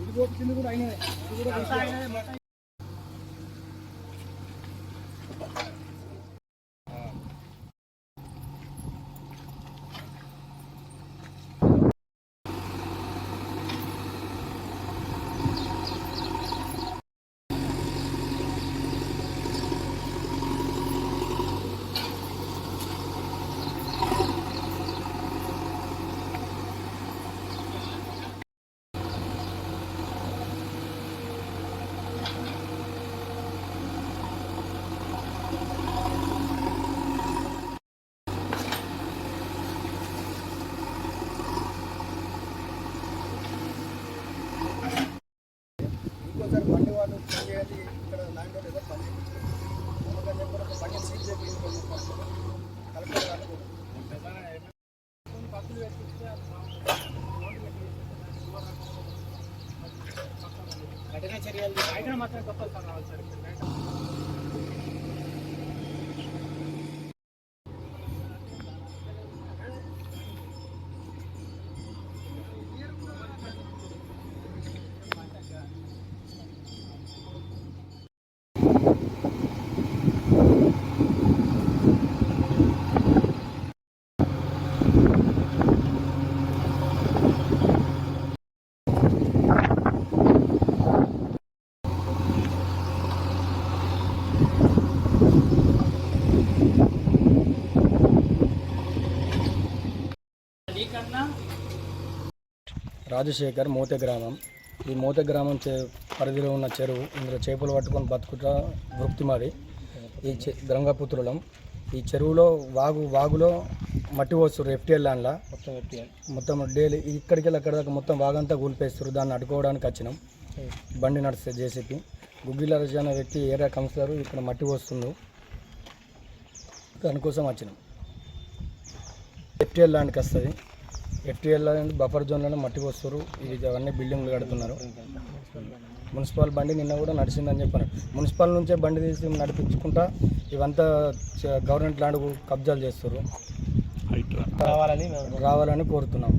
ఇది పోతే కింద కూడా అయినదే కఠిన చర్యలు బయట మాత్రం తప్పదు సార్ రావాలి సార్ రాజశేఖర్ మోతే గ్రామం. ఈ మోతే గ్రామం చే పరిధిలో ఉన్న చెరువు ఇందులో చేపలు పట్టుకొని బతుకుట వృత్తి మాది. ఈ చె గంగాపుత్రులం. ఈ చెరువులో వాగు వాగులో మట్టి పోస్తారు ఎఫ్టీఎల్ ల్యాండ్లా. మొత్తం ఎఫ్టీఎల్. మొత్తం డైలీ ఇక్కడికి వెళ్ళి అక్కడ దాకా మొత్తం వాగంతా కూలిపేస్తారు. దాన్ని అడ్డుకోవడానికి వచ్చినాం. బండి నడిస్తే జేసీపీ. గుగ్గిల రజ అనే వ్యక్తి ఏరియా కౌన్సిలర్ ఇక్కడ మట్టి పోస్తుండు. దానికోసం వచ్చినాం. ఎఫ్టీఎల్ ల్యాండ్కి వస్తుంది. ఎఫ్టీఎల్ ల్యాండ్ బఫర్ జోన్లోనే మట్టి పోస్తారు ఇది అవన్నీ బిల్డింగ్లు కడుతున్నారు. మున్సిపల్ బండి నిన్న కూడా నడిచిందని చెప్పాను మున్సిపల్ నుంచే బండి తీసి నడిపించుకుంటా ఇవంతా గవర్నమెంట్ ల్యాండ్ కబ్జాలు చేస్తారు రావాలని రావాలని కోరుతున్నాం.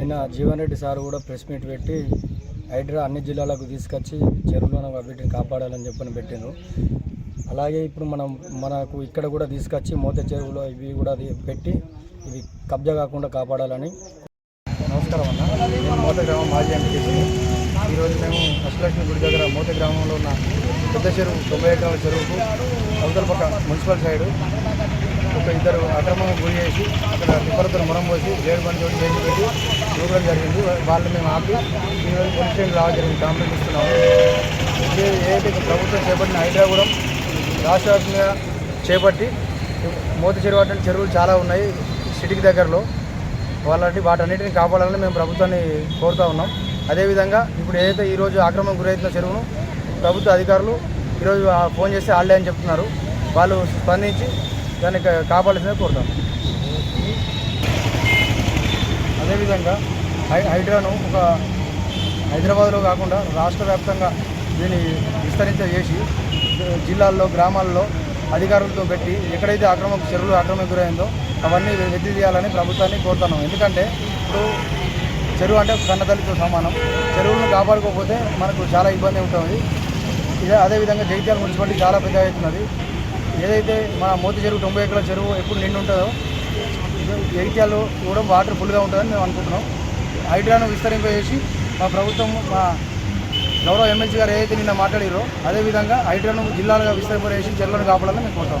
నిన్న జీవన్ రెడ్డి సార్ కూడా ప్రెస్ మీట్ పెట్టి హైడ్రా అన్ని జిల్లాలకు తీసుకొచ్చి చెరువులను వీటిని కాపాడాలని చెప్పని పెట్టిండ్రు. అలాగే ఇప్పుడు మనం మనకు ఇక్కడ కూడా తీసుకొచ్చి మోత చెరువులో ఇవి కూడా పెట్టి ఇవి కబ్జా కాకుండా కాపాడాలని నమస్కారం అన్న. నేను మోత గ్రామం మాజీ ఎంపీసీ ఈరోజు మేము అష్టలక్ష్మి గుడి దగ్గర మోత గ్రామంలో ఉన్న పెద్ద చెరువు తొంభై ఎకరాల చెరువుకు అవతల పక్క మున్సిపల్ సైడు ఒక ఇద్దరు అక్రమంగా గురి చేసి అక్కడ టిప్పలతో మురం పోసి ఏడు మంది చోటు చేసి పెట్టి చూడడం జరిగింది. వాళ్ళు మేము ఆపి ఈరోజు పోలీస్ స్టేషన్ రావడం జరిగింది. కంప్లైంట్ ఇస్తున్నాము ఇది ఏదైతే ప్రభుత్వం చేపట్టిన హైదరాబాద్ రాష్ట్ర వ్యాప్తంగా చేపట్టి మోతి చెరువు అటువంటి చెరువులు చాలా ఉన్నాయి సిటీకి దగ్గరలో. వాళ్ళని వాటన్నిటిని కాపాడాలని మేము ప్రభుత్వాన్ని కోరుతూ ఉన్నాం. అదేవిధంగా ఇప్పుడు ఏదైతే ఈరోజు ఆక్రమణకు గురైతున్న చెరువును ప్రభుత్వ అధికారులు ఈరోజు ఫోన్ చేస్తే ఆళ్ళే అని చెప్తున్నారు. వాళ్ళు స్పందించి దాన్ని కాపాడాల్సిందే కోరుతాం. అదేవిధంగా హై హైడ్రాను ఒక హైదరాబాద్లో కాకుండా రాష్ట్ర వ్యాప్తంగా దీన్ని విస్తరించేసి జిల్లాల్లో గ్రామాల్లో అధికారులతో పెట్టి ఎక్కడైతే అక్రమ చెరువులు ఆక్రమణ గురైందో అవన్నీ వెతి తీయాలని ప్రభుత్వాన్ని కోరుతున్నాం. ఎందుకంటే ఇప్పుడు చెరువు అంటే కన్నతల్లితో సమానం. చెరువులను కాపాడుకోకపోతే మనకు చాలా ఇబ్బంది ఉంటుంది ఇదే అదేవిధంగా జగిత్యాల మున్సిపాలిటీ చాలా పెద్ద అవుతున్నది. ఏదైతే మన మోతి చెరువు తొంభై ఎకరాల చెరువు ఎప్పుడు నిండు ఉంటుందో జగిత్యాలు కూడా వాటర్ ఫుల్గా ఉంటుందని మేము అనుకుంటున్నాం. హైడ్రాను విస్తరింపజేసి మా ప్రభుత్వం మా గౌరవ ఎమ్మెల్సీ గారు ఏదైతే నిన్న మాట్లాడారో అదేవిధంగా హైడ్రాను జిల్లాలుగా విస్తరింపజేసి చెరువులను కాపాడాలని మేము కోరుతాం.